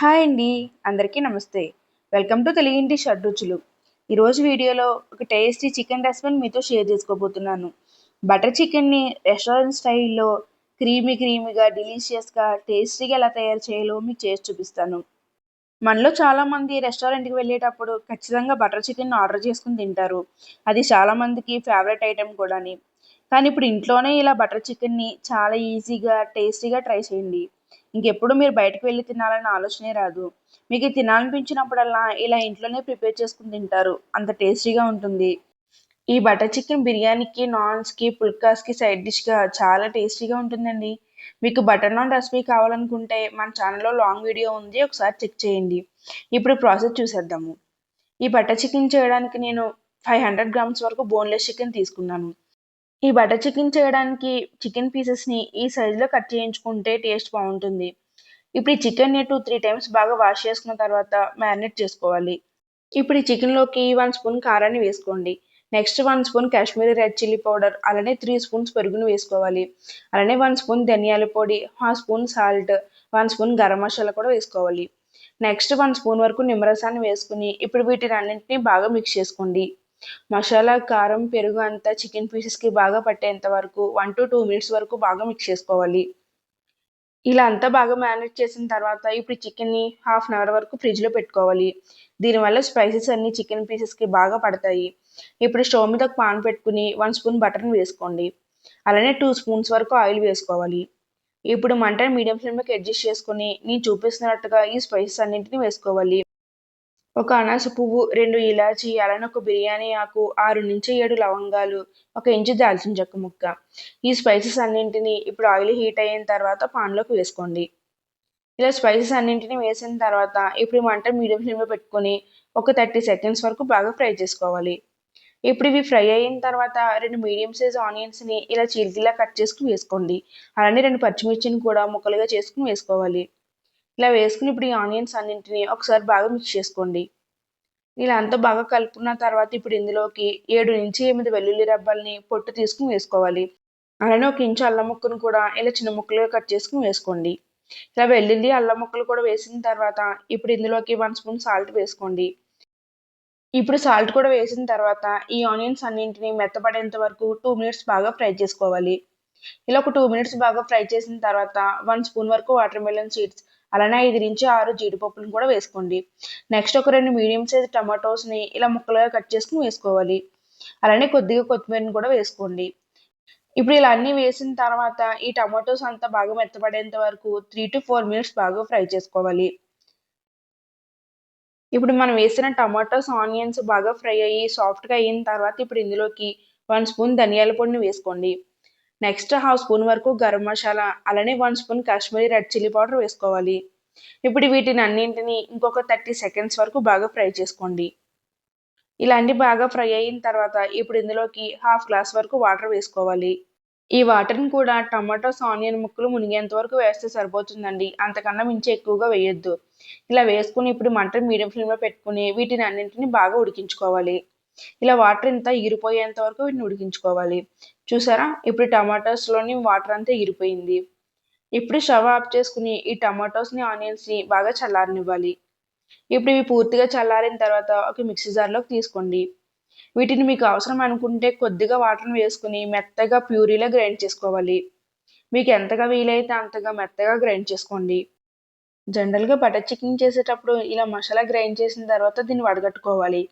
Hi అండి అందరికీ నమస్తే. వెల్కమ్ టు తెలుగింటి షడ్రుచులు ఈరోజు వీడియోలో ఒక టేస్టీ చికెన్ రెసిపీని మీతో షేర్ చేసుకోబోతున్నాను. బటర్ చికెన్ని రెస్టారెంట్ స్టైల్లో క్రీమీ క్రీమీగా డిలీషియస్గా టేస్టీగా ఎలా తయారు చేయాలో మీకు చేసి చూపిస్తాను. మనలో చాలామంది రెస్టారెంట్కి వెళ్ళేటప్పుడు ఖచ్చితంగా బటర్ చికెన్ ఆర్డర్ చేసుకుని తింటారు. అది చాలామందికి ఫేవరెట్ ఐటెం కూడాని. కానీ ఇప్పుడు ఇంట్లోనే ఇలా బటర్ చికెన్ని చాలా ఈజీగా టేస్టీగా ట్రై చేయండి. ఇంకెప్పుడు మీరు బయటకు వెళ్ళి తినాలన్న ఆలోచనే రాదు. మీకు తినాలనిపించినప్పుడల్లా ఇలా ఇంట్లోనే ప్రిపేర్ చేసుకుని తింటారు. అంత టేస్టీగా ఉంటుంది. ఈ బటర్ చికెన్ బిర్యానీకి నాన్స్కి పుల్కాస్కి సైడ్ డిష్గా చాలా టేస్టీగా ఉంటుందండి. మీకు బటర్ నాన్ రెసిపీ కావాలనుకుంటే మన ఛానల్లో లాంగ్ వీడియో ఉంది. ఒకసారి చెక్ చేయండి. ఇప్పుడు ప్రాసెస్ చూసేద్దాము. ఈ బటర్ చికెన్ చేయడానికి నేను ఫైవ్ హండ్రెడ్ గ్రామ్స్ వరకు బోన్లెస్ చికెన్ తీసుకున్నాను. ఈ బటర్ చికెన్ చేయడానికి చికెన్ పీసెస్ని ఈ సైజులో కట్ చేయించుకుంటే టేస్ట్ బాగుంటుంది. ఇప్పుడు ఈ చికెన్ని టూ త్రీ టైమ్స్ బాగా వాష్ చేసుకున్న తర్వాత మ్యారినేట్ చేసుకోవాలి. ఇప్పుడు ఈ చికెన్లోకి వన్ స్పూన్ కారాన్ని వేసుకోండి. Next one spoon Kashmiri red chilli powder అలానే త్రీ స్పూన్స్ పెరుగును వేసుకోవాలి. అలానే వన్ స్పూన్ ధనియాల పొడి half spoon salt one spoon garam masala కూడా వేసుకోవాలి. నెక్స్ట్ వన్ స్పూన్ వరకు నిమ్మరసాన్ని వేసుకుని ఇప్పుడు వీటిని అన్నింటినీ బాగా మిక్స్ చేసుకోండి. మసాలా కారం పెరుగు అంతా చికెన్ పీసెస్కి బాగా పట్టేంత వరకు వన్ టు టూ మినిట్స్ వరకు బాగా మిక్స్ చేసుకోవాలి. ఇలా అంతా బాగా మ్యారినేట్ చేసిన తర్వాత ఇప్పుడు చికెన్ని హాఫ్ అన్ అవర్ వరకు ఫ్రిడ్జ్లో పెట్టుకోవాలి. దీనివల్ల స్పైసెస్ అన్ని చికెన్ పీసెస్కి బాగా పడతాయి. ఇప్పుడు స్టవ్ మీద పాన్ పెట్టుకుని వన్ స్పూన్ బటర్ని వేసుకోండి. అలానే టూ స్పూన్స్ వరకు ఆయిల్ వేసుకోవాలి. ఇప్పుడు మంటని మీడియం ఫ్లేమ్లోకి అడ్జస్ట్ చేసుకుని నేను చూపిస్తున్నట్టుగా ఈ స్పైసెస్ అన్నింటినీ వేసుకోవాలి. ఒక అనాస పువ్వు రెండు ఇలాచి అలానే ఒక బిర్యానీ ఆకు ఆరు నుంచి ఏడు లవంగాలు ఒక ఇంచు దాల్చిన చెక్క ముక్క. ఈ స్పైసెస్ అన్నింటినీ ఇప్పుడు ఆయిల్ హీట్ అయిన తర్వాత పాన్లోకి వేసుకోండి. ఇలా స్పైసెస్ అన్నింటినీ వేసిన తర్వాత ఇప్పుడు మంట మీడియం ఫ్లేమ్లో పెట్టుకొని ఒక థర్టీ సెకండ్స్ వరకు బాగా ఫ్రై చేసుకోవాలి. ఇప్పుడు ఇవి ఫ్రై అయిన తర్వాత రెండు మీడియం సైజ్ ఆనియన్స్ని ఇలా చీలికిలా కట్ చేసుకుని వేసుకోండి. అలానే రెండు పచ్చిమిర్చిని కూడా ముక్కలుగా చేసుకుని వేసుకోవాలి. ఇలా వేసుకుని ఇప్పుడు ఈ ఆనియన్స్ అన్నింటినీ ఒకసారి బాగా మిక్స్ చేసుకోండి. ఇలా అంతా బాగా కలుపుకున్న తర్వాత ఇప్పుడు ఇందులోకి ఏడు నుంచి ఎనిమిది వెల్లుల్లి రబ్బల్ని పొట్టు తీసుకుని వేసుకోవాలి. అలానే ఒక ఇంచు అల్లం ముక్కను కూడా ఇలా చిన్న ముక్కలుగా కట్ చేసుకుని వేసుకోండి. ఇలా వెల్లుల్లి అల్లం ముక్కలు కూడా వేసిన తర్వాత ఇప్పుడు ఇందులోకి వన్ స్పూన్ సాల్ట్ వేసుకోండి. ఇప్పుడు సాల్ట్ కూడా వేసిన తర్వాత ఈ ఆనియన్స్ అన్నింటినీ మెత్తపడేంత వరకు టూ మినిట్స్ బాగా ఫ్రై చేసుకోవాలి. ఇలా ఒక టూ మినిట్స్ బాగా ఫ్రై చేసిన తర్వాత వన్ స్పూన్ వరకు వాటర్ మెలన్ సీడ్స్ అలానే ఐదు నుంచి ఆరు జీడిపప్పులను కూడా వేసుకోండి. నెక్స్ట్ ఒక రెండు మీడియం సైజ్ టమాటోస్ని ఇలా ముక్కలుగా కట్ చేసుకుని వేసుకోవాలి. అలానే కొద్దిగా కొత్తిమీరని కూడా వేసుకోండి. ఇప్పుడు ఇలా అన్నీ వేసిన తర్వాత ఈ టమాటోస్ అంతా బాగా మెత్తపడేంత వరకు త్రీ టు ఫోర్ మినిట్స్ బాగా ఫ్రై చేసుకోవాలి. ఇప్పుడు మనం వేసిన టమాటోస్ ఆనియన్స్ బాగా ఫ్రై అయ్యి సాఫ్ట్గా అయిన తర్వాత ఇప్పుడు ఇందులోకి వన్ స్పూన్ ధనియాల పొడిని వేసుకోండి. నెక్స్ట్ హాఫ్ స్పూన్ వరకు గరం మసాలా అలానే one spoon Kashmiri red chilli powder వేసుకోవాలి. ఇప్పుడు వీటిని అన్నింటిని ఇంకొక థర్టీ సెకండ్స్ వరకు బాగా ఫ్రై చేసుకోండి. ఇలా అన్ని బాగా ఫ్రై అయిన తర్వాత ఇప్పుడు ఇందులోకి హాఫ్ గ్లాస్ వరకు వాటర్ వేసుకోవాలి. ఈ వాటర్ని కూడా టమాటోస్ ఆనియన్ ముక్కలు మునిగేంత వరకు వేస్తే సరిపోతుందండి. అంతకన్నా మించి ఎక్కువగా వేయొద్దు. ఇలా వేసుకుని ఇప్పుడు మంటను మీడియం ఫ్లేమ్లో పెట్టుకుని వీటిని అన్నింటిని బాగా ఉడికించుకోవాలి. ఇలా వాటర్ ఇంత ఇరిపోయేంత వరకు వీటిని ఉడికించుకోవాలి. చూసారా? ఇప్పుడు టమాటోస్లోని వాటర్ అంతా ఇరిపోయింది ఇప్పుడు స్టవ్ ఆఫ్ చేసుకుని ఈ టమాటోస్ని ఆనియన్స్ని బాగా చల్లారనివ్వాలి. ఇప్పుడు ఇవి పూర్తిగా చల్లారిన తర్వాత ఒక మిక్సీ జార్లోకి తీసుకోండి. వీటిని మీకు అవసరం అనుకుంటే కొద్దిగా వాటర్ని వేసుకుని మెత్తగా ప్యూరీలో గ్రైండ్ చేసుకోవాలి. మీకు ఎంతగా వీలైతే అంతగా మెత్తగా గ్రైండ్ చేసుకోండి. జనరల్గా బటర్ చికెన్ చేసేటప్పుడు ఇలా మసాలా గ్రైండ్ చేసిన తర్వాత దీన్ని వడగట్టుకోవాలి.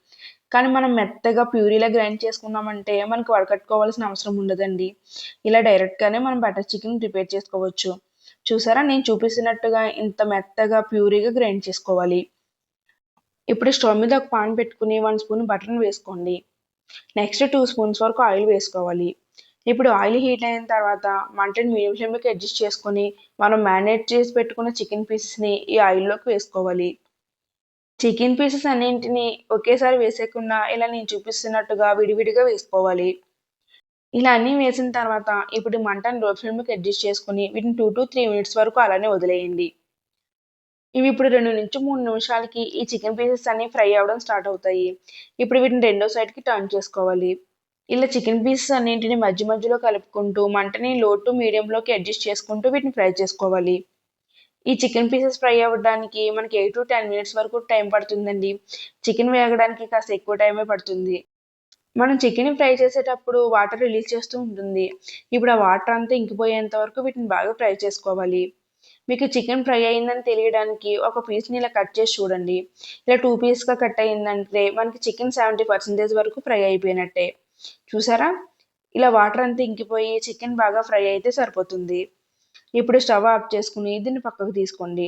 కానీ మనం మెత్తగా ప్యూరీలా గ్రైండ్ చేసుకున్నామంటే మనకు వడకట్టుకోవాల్సిన అవసరం ఉండదండి. ఇలా డైరెక్ట్గానే మనం బటర్ చికెన్ ప్రిపేర్ చేసుకోవచ్చు. చూసారా? నేను చూపిస్తున్నట్టుగా ఇంత మెత్తగా ప్యూరీగా గ్రైండ్ చేసుకోవాలి. ఇప్పుడు స్టవ్ మీద ఒక పాన్ పెట్టుకుని వన్ స్పూన్ బటర్ని వేసుకోండి. నెక్స్ట్ టూ స్పూన్స్ వరకు ఆయిల్ వేసుకోవాలి. ఇప్పుడు ఆయిల్ హీట్ అయిన తర్వాత మంటని మీడియం ఫ్లేమ్లోకి అడ్జస్ట్ చేసుకొని మనం మ్యారినేట్ చేసి పెట్టుకున్న చికెన్ పీసెస్ని ఈ ఆయిల్లోకి వేసుకోవాలి. చికెన్ పీసెస్ అన్నింటిని ఒకేసారి వేసేయకుండా ఇలా నేను చూపిస్తున్నట్టుగా విడివిడిగా వేసుకోవాలి. ఇలా అన్నీ వేసిన తర్వాత ఇప్పుడు మంటను లో ఫ్లేమ్కి అడ్జస్ట్ చేసుకుని వీటిని టూ టు త్రీ మినిట్స్ వరకు అలానే వదిలేయండి. ఇవి ఇప్పుడు రెండు నుంచి మూడు నిమిషాలకి ఈ చికెన్ పీసెస్ అన్ని ఫ్రై అవ్వడం స్టార్ట్ అవుతాయి. ఇప్పుడు వీటిని రెండో సైడ్కి టర్న్ చేసుకోవాలి. ఇలా చికెన్ పీసెస్ అన్నింటిని మధ్య మధ్యలో కలుపుకుంటూ మంటని లో టు మీడియంలోకి అడ్జస్ట్ చేసుకుంటూ వీటిని ఫ్రై చేసుకోవాలి. ఈ చికెన్ పీసెస్ ఫ్రై అవ్వడానికి మనకి ఎయిట్ టు టెన్ మినిట్స్ వరకు టైం పడుతుందండి. చికెన్ వేగడానికి కాస్త ఎక్కువ టైమే పడుతుంది. మనం చికెన్ ఫ్రై చేసేటప్పుడు వాటర్ రిలీజ్ చేస్తూ ఉంటుంది. ఇప్పుడు ఆ వాటర్ అంతా ఇంకిపోయేంత వరకు వీటిని బాగా ఫ్రై చేసుకోవాలి. మీకు చికెన్ ఫ్రై అయిందని తెలియడానికి ఒక పీస్ని ఇలా కట్ చేసి చూడండి. ఇలా టూ పీస్గా కట్ అయిందంటే మనకి చికెన్ సెవెంటీ పర్సెంటేజ్ వరకు ఫ్రై అయిపోయినట్టే. చూసారా? ఇలా వాటర్ అంతా ఇంకిపోయి చికెన్ బాగా ఫ్రై అయితే సరిపోతుంది. ఇప్పుడు స్టవ్ ఆఫ్ చేసుకుని దీన్ని పక్కకు తీసుకోండి.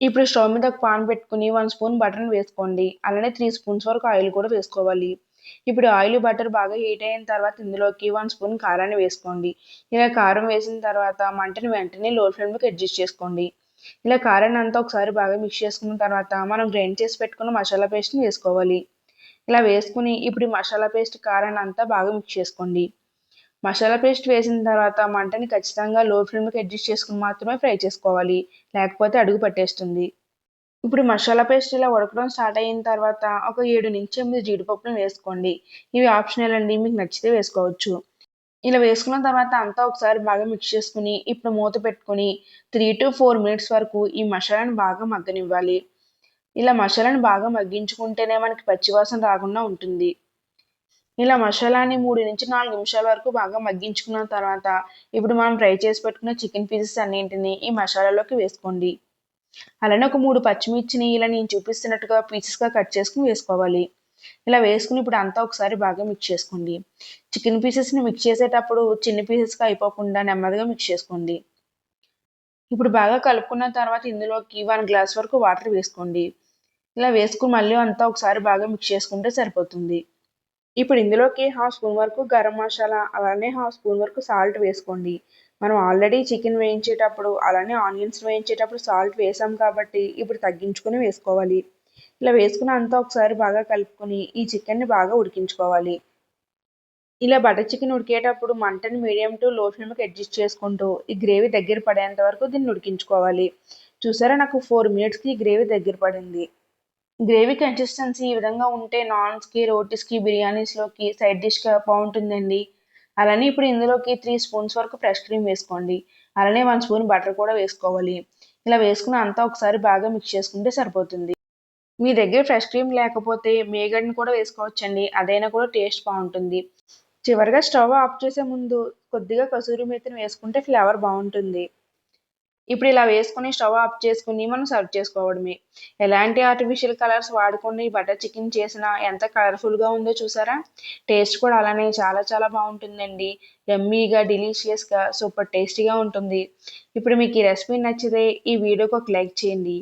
ఇప్పుడు స్టవ్ మీద పాన్ పెట్టుకుని వన్ స్పూన్ బటర్ని వేసుకోండి. అలానే త్రీ స్పూన్స్ వరకు ఆయిల్ కూడా వేసుకోవాలి. ఇప్పుడు ఆయిల్ బటర్ బాగా హీట్ అయిన తర్వాత ఇందులోకి వన్ స్పూన్ కారాన్ని వేసుకోండి. ఇలా కారం వేసిన తర్వాత మంటని వెంటనే లో ఫ్లేమ్లోకి అడ్జస్ట్ చేసుకోండి. ఇలా కారాన్ని అంతా ఒకసారి బాగా మిక్స్ చేసుకున్న తర్వాత మనం గ్రైండ్ చేసి పెట్టుకున్న మసాలా పేస్ట్ని వేసుకోవాలి. ఇలా వేసుకుని ఇప్పుడు మసాలా పేస్ట్ కారాన్ని అంతా బాగా మిక్స్ చేసుకోండి. మసాలా పేస్ట్ వేసిన తర్వాత మంటని ఖచ్చితంగా లో ఫ్లేమ్కి అడ్జస్ట్ చేసుకుని మాత్రమే ఫ్రై చేసుకోవాలి. లేకపోతే అడుగు పట్టేస్తుంది. ఇప్పుడు మసాలా పేస్ట్ ఇలా ఉడకడం స్టార్ట్ అయిన తర్వాత ఒక ఏడు నుంచి ఎనిమిది జీడిపప్పులను వేసుకోండి. ఇవి ఆప్షనల్ అండి మీకు నచ్చితే వేసుకోవచ్చు. ఇలా వేసుకున్న తర్వాత అంతా ఒకసారి బాగా మిక్స్ చేసుకుని ఇప్పుడు మూత పెట్టుకుని త్రీ టు ఫోర్ మినిట్స్ వరకు ఈ మసాలాను బాగా మగ్గనివ్వాలి. ఇలా మసాలాను బాగా మగ్గించుకుంటేనే మనకి పచ్చివాసన రాకుండా ఉంటుంది. ఇలా మసాలాని మూడు నుంచి నాలుగు నిమిషాల వరకు బాగా మగ్గించుకున్న తర్వాత ఇప్పుడు మనం ఫ్రై చేసి పెట్టుకున్న చికెన్ పీసెస్ అన్నింటినీ ఈ మసాలాలోకి వేసుకోండి. అలానే ఒక మూడు పచ్చిమిర్చిని ఇలా నేను చూపిస్తున్నట్టుగా పీసెస్గా కట్ చేసుకుని వేసుకోవాలి. ఇలా వేసుకుని ఇప్పుడు అంతా ఒకసారి బాగా మిక్స్ చేసుకోండి. చికెన్ పీసెస్ని మిక్స్ చేసేటప్పుడు చిన్న పీసెస్గా అయిపోకుండా నెమ్మదిగా మిక్స్ చేసుకోండి. ఇప్పుడు బాగా కలుపుకున్న తర్వాత ఇందులోకి వన్ గ్లాస్ వరకు వాటర్ వేసుకోండి. ఇలా వేసుకుని మళ్ళీ అంతా ఒకసారి బాగా మిక్స్ చేసుకుంటే సరిపోతుంది. ఇప్పుడు ఇందులోకి హాఫ్ స్పూన్ వరకు గరం మసాలా అలానే హాఫ్ స్పూన్ వరకు సాల్ట్ వేసుకోండి. మనం ఆల్రెడీ చికెన్ వేయించేటప్పుడు అలానే ఆనియన్స్ వేయించేటప్పుడు సాల్ట్ వేసాం కాబట్టి ఇప్పుడు తగ్గించుకొని వేసుకోవాలి. ఇలా వేసుకుని అంతా ఒకసారి బాగా కలుపుకొని ఈ చికెన్ని బాగా ఉడికించుకోవాలి. ఇలా బటర్ చికెన్ ఉడికేటప్పుడు మంటని మీడియం టు లో ఫ్లేమ్కి అడ్జస్ట్ చేసుకుంటూ ఈ గ్రేవీ దగ్గర పడేంత వరకు దీన్ని ఉడికించుకోవాలి. చూసారా నాకు ఫోర్ మినిట్స్కి ఈ గ్రేవీ దగ్గర పడింది. గ్రేవీ కన్సిస్టెన్సీ ఈ విధంగా ఉంటే నాన్స్కి రోటీస్కి బిర్యానీస్లోకి సైడ్ డిష్గా బాగుంటుందండి. అలానే ఇప్పుడు ఇందులోకి త్రీ స్పూన్స్ వరకు ఫ్రెష్ క్రీమ్ వేసుకోండి. అలానే వన్ స్పూన్ బటర్ కూడా వేసుకోవాలి. ఇలా వేసుకుని అంతా ఒకసారి బాగా మిక్స్ చేసుకుంటే సరిపోతుంది. మీ దగ్గర ఫ్రెష్ క్రీమ్ లేకపోతే మేగడ్ని కూడా వేసుకోవచ్చండి. అదైనా కూడా టేస్ట్ బాగుంటుంది. చివరిగా స్టవ్ ఆఫ్ చేసే ముందు కొద్దిగా కసూరి మేతిని వేసుకుంటే ఫ్లేవర్ బాగుంటుంది. ఇప్పుడు ఇలా వేసుకుని స్టవ్ ఆఫ్ చేసుకుని మనం సర్వ్ చేసుకోవడమే. ఎలాంటి ఆర్టిఫిషియల్ కలర్స్ వాడుకుని బటర్ చికెన్ చేసినా ఎంత కలర్ఫుల్గా ఉందో చూసారా? టేస్ట్ కూడా అలానే చాలా చాలా బాగుంటుందండి. యమ్మీగా డిలీషియస్గా సూపర్ టేస్టీగా ఉంటుంది. ఇప్పుడు మీకు ఈ రెసిపీ నచ్చితే ఈ వీడియోకి ఒక లైక్ చేయండి.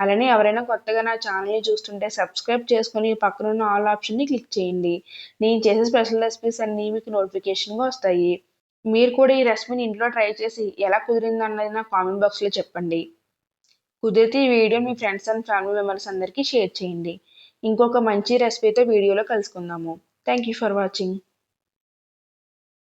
అలానే ఎవరైనా కొత్తగా నా ఛానల్ని చూస్తుంటే సబ్స్క్రైబ్ చేసుకుని పక్కనున్న ఆల్ ఆప్షన్ని క్లిక్ చేయండి. నేను చేసే స్పెషల్ రెసిపీస్ అన్నీ మీకు నోటిఫికేషన్గా వస్తాయి. మీరు కూడా ఈ రెసిపీని ఇంట్లో ట్రై చేసి ఎలా కుదిరింది అన్నది నా కామెంట్ బాక్స్లో చెప్పండి. కుదిరితే ఈ వీడియో మీ ఫ్రెండ్స్ అండ్ ఫ్యామిలీ మెంబర్స్ అందరికీ షేర్ చేయండి. ఇంకొక మంచి రెసిపీతో వీడియోలో కలుసుకుందాము. Thank you for watching